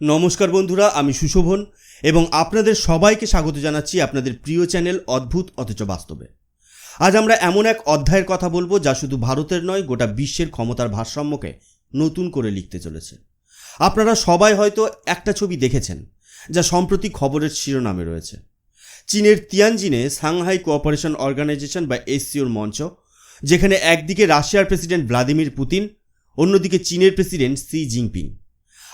নমস্কার বন্ধুরা, আমি সুশোভন এবং আপনাদের সবাইকে স্বাগত জানাচ্ছি আপনাদের প্রিয় চ্যানেল অদ্ভুত অথচ বাস্তবে। আজ আমরা এমন এক অধ্যায়ের কথা বলব যা শুধু ভারতের নয়, গোটা বিশ্বের ক্ষমতার ভারসাম্যকে নতুন করে লিখতে চলেছে। আপনারা সবাই হয়তো একটা ছবি দেখেছেন, যা সম্প্রতি খবরের শিরোনামে রয়েছে। চীনের তিয়ানজিনে সাংহাই কোঅপারেশন অর্গানাইজেশন বা এসসিওর মঞ্চ, যেখানে একদিকে রাশিয়ার প্রেসিডেন্ট ভ্লাদিমির পুতিন, অন্যদিকে চীনের প্রেসিডেন্ট সি জিনপিং।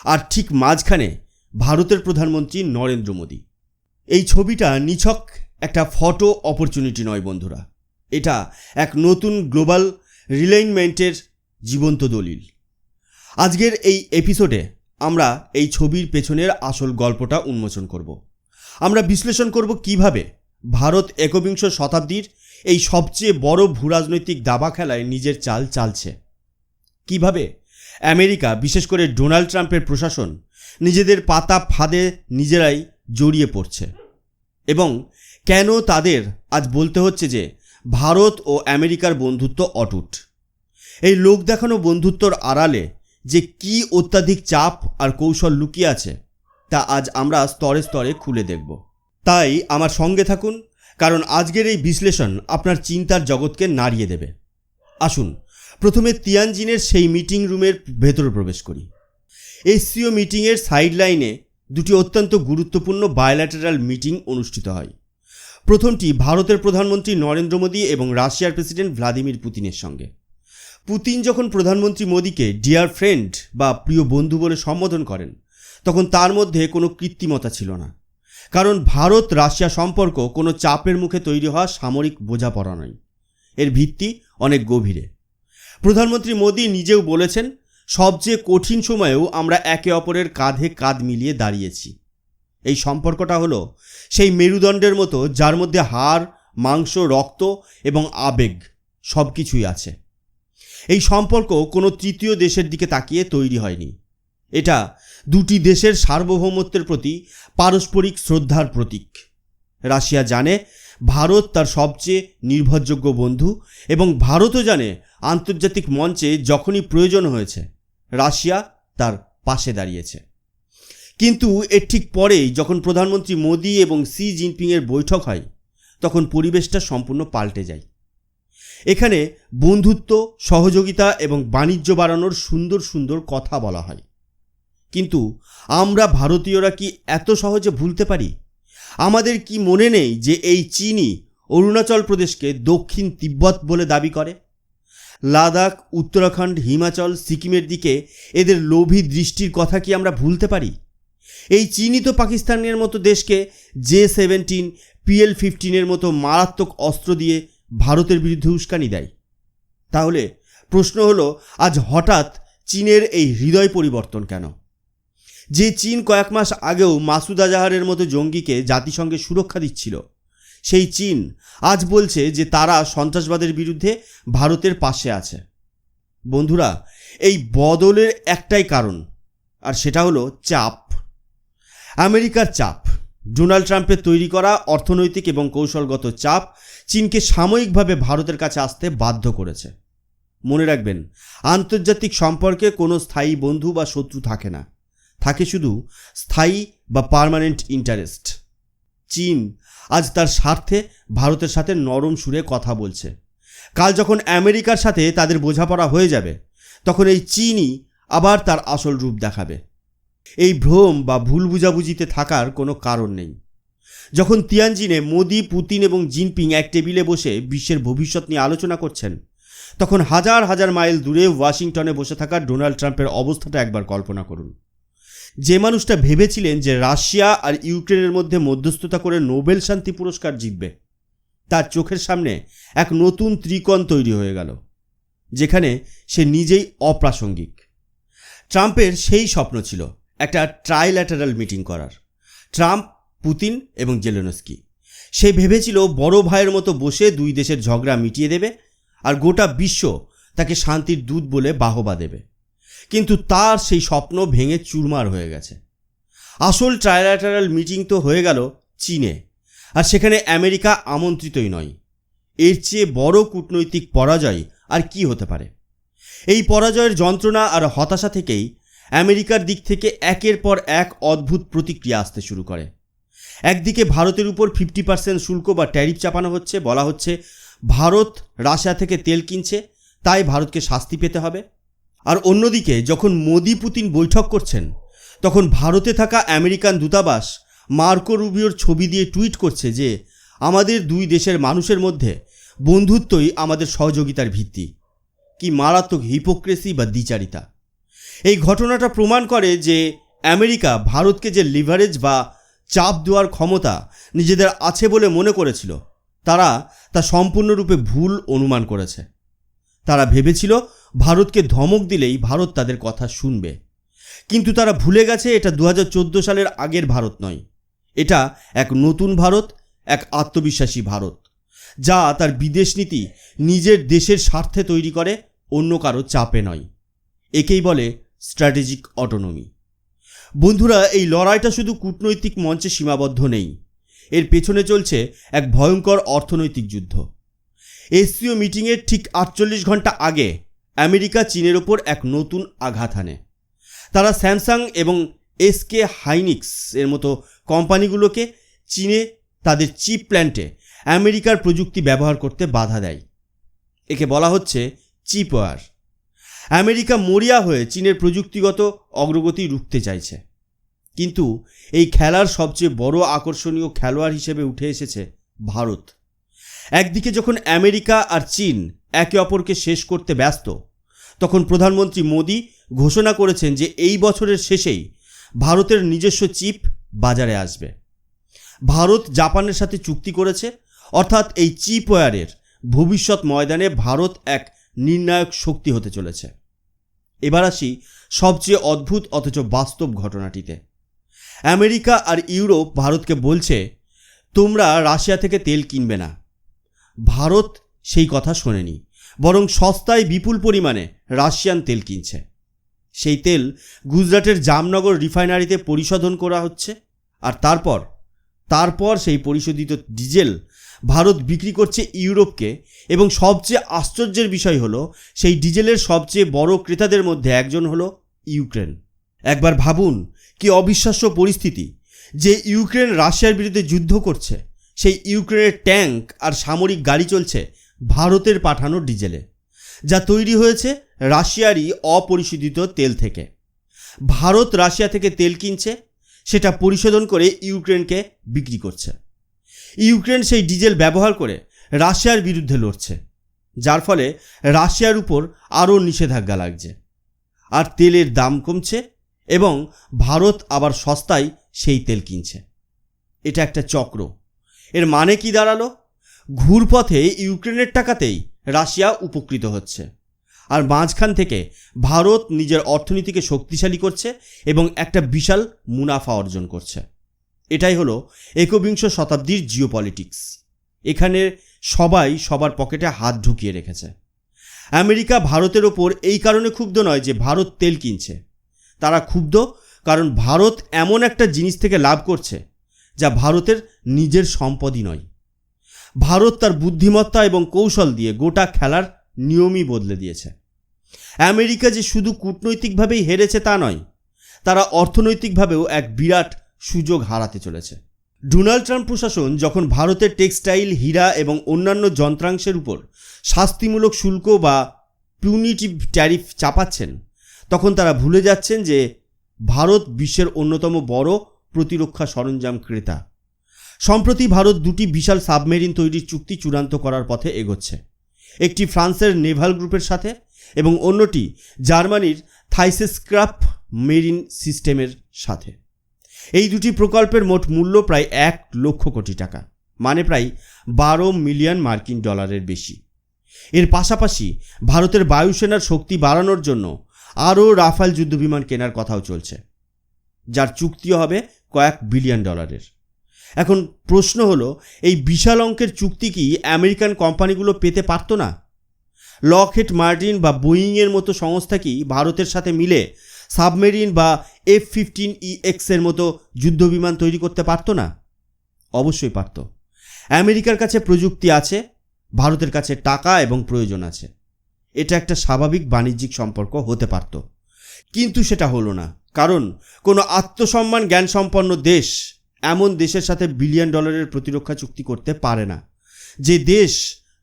আর ঠিক মাঝখানে ভারতের প্রধানমন্ত্রী নরেন্দ্র মোদী। এই ছবিটা নিছক একটা ফটো অপরচুনিটি নয় বন্ধুরা। এটা এক নতুন গ্লোবাল রিলাইনমেন্টের জীবন্ত দলিল। আজকের এই এপিসোডে আমরা এই ছবির পেছনের আসল গল্পটা উন্মোচন করব। আমরা বিশ্লেষণ করব কীভাবে ভারত একবিংশ শতাব্দীর এই সবচেয়ে বড় ভূরাজনৈতিক দাবা খেলায় নিজের চাল চালছে। কীভাবে আমেরিকা, বিশেষ করে ডোনাল্ড ট্রাম্পের প্রশাসন, নিজেদের পাতা ফাঁদে নিজেরাই জড়িয়ে পড়ছে। এবং কেন তাদের আজ বলতে হচ্ছে যে ভারত ও আমেরিকার বন্ধুত্ব অটুট। এই লোক দেখানো বন্ধুত্বর আড়ালে যে কি অত্যাধিক চাপ আর কৌশল লুকিয়ে আছে, তা আজ আমরা স্তরে স্তরে খুলে দেখব। তাই আমার সঙ্গে থাকুন, কারণ আজকের এই বিশ্লেষণ আপনার চিন্তার জগৎকে নাড়িয়ে দেবে। আসুন প্রথমে তিয়ানজিনের সেই মিটিং রুমের ভেতরে প্রবেশ করি। এসসিও মিটিংয়ের সাইড লাইনে দুটি অত্যন্ত গুরুত্বপূর্ণ বায়োল্যাটারাল মিটিং অনুষ্ঠিত হয়। প্রথমটি ভারতের প্রধানমন্ত্রী নরেন্দ্র মোদী এবং রাশিয়ার প্রেসিডেন্ট ভ্লাদিমির পুতিনের সঙ্গে। পুতিন যখন প্রধানমন্ত্রী মোদীকে ডিয়ার ফ্রেন্ড বা প্রিয় বন্ধু বলে সম্বোধন করেন, তখন তার মধ্যে কোনো কৃত্রিমতা ছিল না। কারণ ভারত রাশিয়া সম্পর্ক কোনো চাপের মুখে তৈরি হওয়া সামরিক বোঝাপড়া নয়। এর ভিত্তি অনেক গভীরে। প্রধানমন্ত্রী মোদী নিজেও বলেছেন, সবচেয়ে কঠিন সময়েও আমরা একে অপরের কাঁধে কাঁধ মিলিয়ে দাঁড়িয়েছি। এই সম্পর্কটা হলো সেই মেরুদণ্ডের মতো যার মধ্যে হাড়, মাংস, রক্ত এবং আবেগ সব কিছুই আছে। এই সম্পর্ক কোনো তৃতীয় দেশের দিকে তাকিয়ে তৈরি হয়নি। এটা দুটি দেশের সার্বভৌমত্বের প্রতি পারস্পরিক শ্রদ্ধার প্রতীক। রাশিয়া জানে ভারত তার সবচেয়ে নির্ভরযোগ্য বন্ধু এবং ভারতও জানে আন্তর্জাতিক মঞ্চে যখনই প্রয়োজন হয়েছে, রাশিয়া তার পাশে দাঁড়িয়েছে। কিন্তু এর ঠিক পরেই যখন প্রধানমন্ত্রী মোদী এবং সি জিনপিংয়ের বৈঠক হয়, তখন পরিবেশটা সম্পূর্ণ পাল্টে যায়। এখানে বন্ধুত্ব, সহযোগিতা এবং বাণিজ্য বাড়ানোর সুন্দর সুন্দর কথা বলা হয়। কিন্তু আমরা ভারতীয়রা কি এত সহজে ভুলতে পারি? আমাদের কি মনে নেই যে এই চীনই অরুণাচল প্রদেশকে দক্ষিণ তিব্বত বলে দাবি করে? লাদাখ, উত্তরাখণ্ড, হিমাচল, সিকিমের দিকে এদের লোভী দৃষ্টির কথা কি আমরা ভুলতে পারি? এই চীনই তো পাকিস্তানের মতো দেশকে জে সেভেন্টিন পিএল ফিফটিনের মতো মারাত্মক অস্ত্র দিয়ে ভারতের বিরুদ্ধে উস্কানি দেয়। তাহলে প্রশ্ন হলো, আজ হঠাৎ চীনের এই হৃদয় পরিবর্তন কেন? যে চীন কয়েক মাস আগেও মাসুদ আজাহারের মতো জঙ্গিকে জাতিসংঘে সুরক্ষা দিচ্ছিল সেই চীন আজ বলছে যে তারা সন্ত্রাসবাদের বিরুদ্ধে ভারতের পাশে আছে। বন্ধুরা, এই বদলের একটাই কারণ, আর সেটা হলো চাপ। আমেরিকার চাপ, ডোনাল্ড ট্রাম্পের তৈরি করা অর্থনৈতিক এবং কৌশলগত চাপ চীনকে সাময়িকভাবে ভারতের কাছে আসতে বাধ্য করেছে। মনে রাখবেন, আন্তর্জাতিক সম্পর্কে কোনো স্থায়ী বন্ধু বা শত্রু থাকে না। থাকে শুধু স্থায়ী বা পার্মানেন্ট ইন্টারেস্ট। চীন আজ তার স্বার্থে ভারতের সাথে নরম সুরে কথা বলছে। কাল যখন আমেরিকার সাথে তাদের বোঝাপড়া হয়ে যাবে, তখন এই চীনই আবার তার আসল রূপ দেখাবে। এই ভ্রম বা ভুল বুঝাবুঝিতে থাকার কোনো কারণ নেই। যখন তিয়ানজিনে মোদি, পুতিন এবং জিনপিং এক টেবিলে বসে বিশ্বের ভবিষ্যৎ নিয়ে আলোচনা করছেন, তখন হাজার হাজার মাইল দূরে ওয়াশিংটনে বসে থাকা ডোনাল্ড ট্রাম্পের অবস্থাটা একবার কল্পনা করুন। যে মানুষটা ভেবেছিলেন যে রাশিয়া আর ইউক্রেনের মধ্যে মধ্যস্থতা করে নোবেল শান্তি পুরস্কার জিতবে, তার চোখের সামনে এক নতুন ত্রিকোণ তৈরি হয়ে গেল, যেখানে সে নিজেই অপ্রাসঙ্গিক। ট্রাম্পের সেই স্বপ্ন ছিল একটা ট্রাইল্যাটারাল মিটিং করার, ট্রাম্প, পুতিন এবং জেলেনস্কি। সে ভেবেছিল বড় ভাইয়ের মতো বসে দুই দেশের ঝগড়া মিটিয়ে দেবে আর গোটা বিশ্ব তাকে শান্তির দূত বলে বাহবা দেবে। কিন্তু তার সেই স্বপ্ন ভেঙে চুরমার হয়ে গেছে। আসল ট্রাইল্যাটারাল মিটিং তো হয়ে গেল চীনে, আর সেখানে আমেরিকা আমন্ত্রিতই নয়। এর চেয়ে বড় কূটনৈতিক পরাজয় আর কি হতে পারে? এই পরাজয়ের যন্ত্রণা আর হতাশা থেকেই আমেরিকার দিক থেকে একের পর এক অদ্ভুত প্রতিক্রিয়া আসতে শুরু করে। একদিকে ভারতের উপর ফিফটি পার্সেন্ট শুল্ক বা ট্যারিফ চাপানো হচ্ছে, বলা হচ্ছে, ভারত রাশিয়া থেকে তেল কিনছে, তাই ভারতকে শাস্তি পেতে হবে। আর অন্যদিকে, যখন মোদি পুতিন বৈঠক করছেন, তখন ভারতে থাকা আমেরিকান দূতাবাস মার্কো রুবিওর ছবি দিয়ে টুইট করছে যে, আমাদের দুই দেশের মানুষের মধ্যে বন্ধুত্বই আমাদের সহযোগিতার ভিত্তি। কি মারাত্মক হিপোক্রেসি বা দ্বিচারিতা। এই ঘটনাটা প্রমাণ করে যে, আমেরিকা ভারতকে যে লিভারেজ বা চাপ দেওয়ার ক্ষমতা নিজেদের আছে বলে মনে করেছিল, তারা তা সম্পূর্ণরূপে ভুল অনুমান করেছে। তারা ভেবেছিল ভারতকে ধমক দিলেই ভারত তাদের কথা শুনবে। কিন্তু তারা ভুলে গেছে এটা দু হাজার চোদ্দ সালের আগের ভারত নয়। এটা এক নতুন ভারত, এক আত্মবিশ্বাসী ভারত, যা তার বিদেশ নীতি নিজের দেশের স্বার্থে তৈরি করে, অন্য কারও চাপে নয়। একেই বলে স্ট্র্যাটেজিক অটোনমি। বন্ধুরা, এই লড়াইটা শুধু কূটনৈতিক মঞ্চে সীমাবদ্ধ নেই। এর পেছনে চলছে এক ভয়ঙ্কর অর্থনৈতিক যুদ্ধ। এসসিও মিটিংয়ের ঠিক আটচল্লিশ ঘণ্টা আগে আমেরিকা চীনের ওপর এক নতুন আঘাত আনে তারা স্যামসাং এবং এসকে হাইনিক্স এর মতো কোম্পানিগুলোকে চীনে তাদের চিপ প্ল্যান্টে আমেরিকার প্রযুক্তি ব্যবহার করতে বাধা দেয়। একে বলা হচ্ছে চিপ ওয়ার আমেরিকা মরিয়া হয়ে চীনের প্রযুক্তিগত অগ্রগতি রুখতে চাইছে। কিন্তু এই খেলার সবচেয়ে বড় আকর্ষণীয় খেলোয়াড় হিসেবে উঠে এসেছে ভারত। একদিকে যখন আমেরিকা আর চীন একে অপরকে শেষ করতে ব্যস্ত, তখন প্রধানমন্ত্রী মোদী ঘোষণা করেছেন যে এই বছরের শেষেই ভারতের নিজস্ব চিপ বাজারে আসবে। ভারত জাপানের সাথে চুক্তি করেছে, অর্থাৎ এই চিপ ওয়ারের ভবিষ্যৎ ময়দানে ভারত এক নির্ণায়ক শক্তি হতে চলেছে। এবার আসি সবচেয়ে অদ্ভুত অথচ বাস্তব ঘটনাটিতে। আমেরিকা আর ইউরোপ ভারতকে বলছে, তোমরা রাশিয়া থেকে তেল কিনবে না ভারত সেই কথা শোনেনি, বরং সস্তায় বিপুল পরিমাণে রাশিয়ান তেল কিনছে। সেই তেল গুজরাটের জামনগর রিফাইনারিতে পরিশোধন করা হচ্ছে, আর তারপর তারপর সেই পরিশোধিত ডিজেল ভারত বিক্রি করছে ইউরোপকে, এবং সবচেয়ে আশ্চর্যের বিষয় হলো, সেই ডিজেলের সবচেয়ে বড় ক্রেতাদের মধ্যে একজন হলো ইউক্রেন। একবার ভাবুন, কি অবিশ্বাস্য পরিস্থিতি যে ইউক্রেন রাশিয়ার বিরুদ্ধে যুদ্ধ করছে। সেই ইউক্রেনের ট্যাঙ্ক আর সামরিক গাড়ি চলছে ভারতের পাঠানো ডিজেলে, যা তৈরি হয়েছে রাশিয়ারই অপরিশোধিত তেল থেকে। ভারত রাশিয়া থেকে তেল কিনছে, সেটা পরিশোধন করে ইউক্রেনকে বিক্রি করছে। ইউক্রেন সেই ডিজেল ব্যবহার করে রাশিয়ার বিরুদ্ধে লড়ছে, যার ফলে রাশিয়ার উপর আরও নিষেধাজ্ঞা লাগছে। আর তেলের দাম কমছে এবং ভারত আবার সস্তায় সেই তেল কিনছে। এটা একটা চক্র। এর মানে কি দাঁড়াল? ঘুরপথে ইউক্রেনের টাকাতেই রাশিয়া উপকৃত হচ্ছে। আর মাঝখান থেকে ভারত নিজের অর্থনীতিকে শক্তিশালী করছে এবং একটা বিশাল মুনাফা অর্জন করছে। এটাই হলো একবিংশ শতাব্দীর জিওপলিটিক্স। এখানে সবাই সবার পকেটে হাত ঢুকিয়ে রেখেছে। আমেরিকা ভারতের ওপর এই কারণে ক্ষুব্ধ নয় যে ভারত তেল কিনছে। তারা ক্ষুব্ধ কারণ ভারত এমন একটা জিনিস থেকে লাভ করছে যা ভারতের নিজের সম্পদই নয়। ভারত তার বুদ্ধিমত্তা এবং কৌশল দিয়ে গোটা খেলার নিয়মই বদলে দিয়েছে। আমেরিকা যে শুধু কূটনৈতিকভাবেই হেরেছে তা নয়, তারা অর্থনৈতিকভাবেও এক বিরাট সুযোগ হারাতে চলেছে। ডোনাল্ড ট্রাম্প প্রশাসন যখন ভারতের টেক্সটাইল, হীরা এবং অন্যান্য যন্ত্রাংশের উপর শাস্তিমূলক শুল্ক বা পিউনিটিভ ট্যারিফ চাপাচ্ছেন, তখন তারা ভুলে যাচ্ছেন যে ভারত বিশ্বের অন্যতম বড় প্রতিরক্ষা সরঞ্জাম ক্রেতা। সম্প্রতি ভারত দুটি বিশাল সাবমেরিন তৈরির চুক্তি চূড়ান্ত করার পথে এগোচ্ছে। একটি ফ্রান্সের নেভাল গ্রুপের সাথে এবং অন্যটি জার্মানির থাইসেসক্রাফ মেরিন সিস্টেমের সাথে। এই দুটি প্রকল্পের মোট মূল্য প্রায় এক লক্ষ কোটি টাকা মানে প্রায় বারো মিলিয়ন মার্কিন ডলারের বেশি। এর পাশাপাশি ভারতের বায়ুসেনার শক্তি বাড়ানোর জন্য আরও রাফাল যুদ্ধবিমান কেনার কথাও চলছে, যার চুক্তিও হবে কয়েক বিলিয়ন ডলারের। এখন প্রশ্ন হলো, এই বিশাল অঙ্কের চুক্তি কি আমেরিকান কোম্পানিগুলো পেতে পারতো না? লকহেড মার্টিন বা বোয়িংয়ের মতো সংস্থা কি ভারতের সাথে মিলে সাবমেরিন বা এফ ফিফটিন ই এক্সের মতো যুদ্ধবিমান তৈরি করতে পারতো না? অবশ্যই পারত। আমেরিকার কাছে প্রযুক্তি আছে, ভারতের কাছে টাকা এবং প্রয়োজন আছে। এটা একটা স্বাভাবিক বাণিজ্যিক সম্পর্ক হতে পারত। কিন্তু সেটা হলো না, কারণ কোনো আত্মসম্মান জ্ঞান সম্পন্ন দেশ এমন দেশের সাথে বিলিয়ন ডলারের প্রতিরক্ষা চুক্তি করতে পারে না। যে দেশ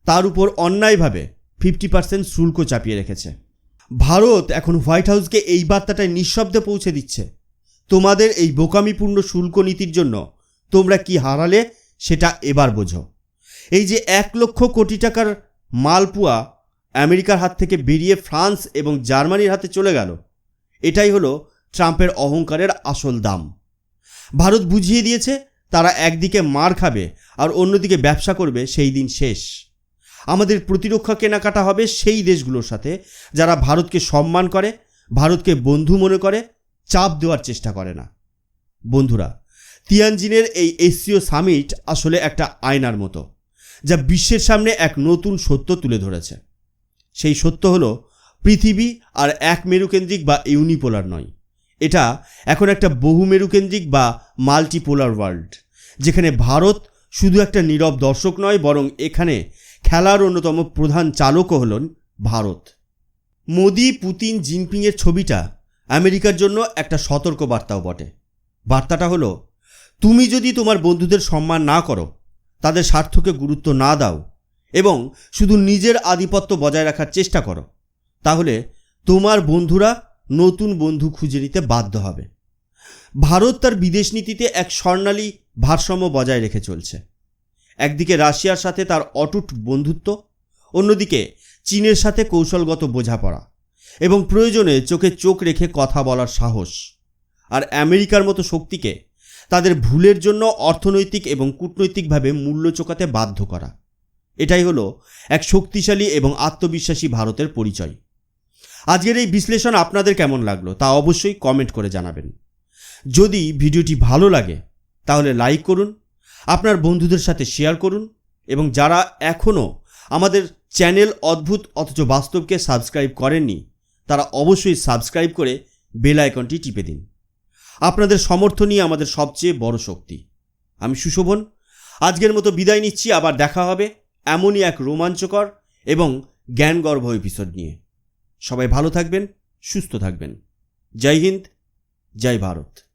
তার উপর অন্যায়ভাবে ফিফটি পার্সেন্ট শুল্ক চাপিয়ে রেখেছে। ভারত এখন হোয়াইট হাউসকে এই বার্তাটায় নিঃশব্দে পৌঁছে দিচ্ছে। তোমাদের এই বোকামিপূর্ণ শুল্ক নীতির জন্য তোমরা কি হারালে সেটা এবার বোঝো। এই যে এক লক্ষ কোটি টাকার মালপুয়া আমেরিকার হাত থেকে বেরিয়ে ফ্রান্স এবং জার্মানির হাতে চলে গেল, এটাই হলো ট্রাম্পের অহংকারের আসল দাম। ভারত বুঝিয়ে দিয়েছে, তারা একদিকে মার খাবে আর অন্যদিকে ব্যবসা করবে, সেই দিন শেষ। আমাদের প্রতিরক্ষা কেনাকাটা হবে সেই দেশগুলোর সাথে, যারা ভারতকে সম্মান করে, ভারতকে বন্ধু মনে করে, চাপ দেওয়ার চেষ্টা করে না। বন্ধুরা, তিয়ানজিনের এই এসিও সামিট আসলে একটা আয়নার মতো, যা বিশ্বের সামনে এক নতুন সত্য তুলে ধরেছে। সেই সত্য হলো, পৃথিবী আর এক মেরুকেন্দ্রিক বা ইউনিপোলার নয়। এটা এখন একটা বহু মেরুকেন্দ্রিক বা মাল্টিপোলার ওয়ার্ল্ড যেখানে ভারত শুধু একটা নীরব দর্শক নয়, বরং এখানে খেলার অন্যতম প্রধান চালকও হলেন ভারত। মোদি, পুতিন, জিনপিংয়ের ছবিটা আমেরিকার জন্য একটা সতর্ক বার্তাও বটে। বার্তাটা হলো, তুমি যদি তোমার বন্ধুদের সম্মান না করো, তাদের স্বার্থকে গুরুত্ব না দাও এবং শুধু নিজের আধিপত্য বজায় রাখার চেষ্টা করো, তাহলে তোমার বন্ধুরা নতুন বন্ধু খুঁজে নিতে বাধ্য হবে। ভারত তার বিদেশ নীতিতে এক স্বর্ণালী ভারসাম্য বজায় রেখে চলছে। একদিকে রাশিয়ার সাথে তার অটুট বন্ধুত্ব, অন্যদিকে চীনের সাথে কৌশলগত বোঝাপড়া এবং প্রয়োজনে চোখে চোখ রেখে কথা বলার সাহস আর আমেরিকার মতো শক্তিকে তাদের ভুলের জন্য অর্থনৈতিক এবং কূটনৈতিকভাবে মূল্য চোকাতে বাধ্য করা। এটাই হলো এক শক্তিশালী এবং আত্মবিশ্বাসী ভারতের পরিচয়। আজকের এই বিশ্লেষণ আপনাদের কেমন লাগল তা অবশ্যই কমেন্ট করে জানাবেন। যদি ভিডিওটি ভালো লাগে, তাহলে লাইক করুন, আপনার বন্ধুদের সাথে শেয়ার করুন এবং যারা এখনও আমাদের চ্যানেল অদ্ভুত অথচ বাস্তবকে সাবস্ক্রাইব করেননি, তারা অবশ্যই সাবস্ক্রাইব করে বেল আইকনটি টিপে দিন। আপনাদের সমর্থনই আমাদের সবচেয়ে বড় শক্তি। আমি সুশোভন, আজকের মতো বিদায় নিচ্ছি, আবার দেখা হবে এমনই এক রোমাঞ্চকর এবং জ্ঞানগর্ভ এপিসোড নিয়ে। সবাই ভালো থাকবেন সুস্থ থাকবেন। জয় হিন্দ জয় ভারত।